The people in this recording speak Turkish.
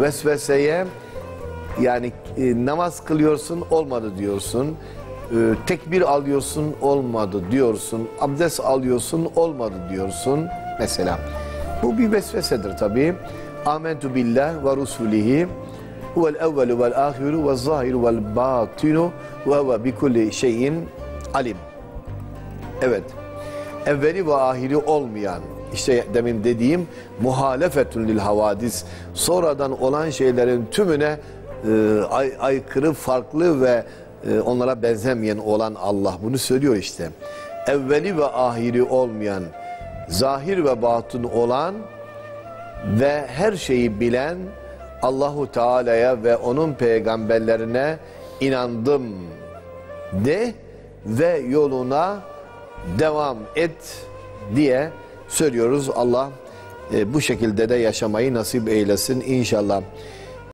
vesveseye yani e, namaz kılıyorsun olmadı diyorsun. E, tekbir alıyorsun olmadı diyorsun. Abdest alıyorsun olmadı diyorsun. Mesela bu bir vesvesedir tabi. Amentu billah ve rusulihi huvel evvelu vel ahiru ve zahiru vel batinu ve huve bi kulli şeyin alim. Evet. Evveli ve ahiri olmayan işte demin dediğim muhalefetun lil havadis sonradan olan şeylerin tümüne e, ay, aykırı farklı ve e, onlara benzemeyen olan Allah bunu söylüyor işte. Evveli ve ahiri olmayan zahir ve batın olan ve her şeyi bilen Allahu Teala'ya ve onun peygamberlerine inandım de ve yoluna devam et diye söylüyoruz. Allah e, bu şekilde de yaşamayı nasip eylesin inşallah.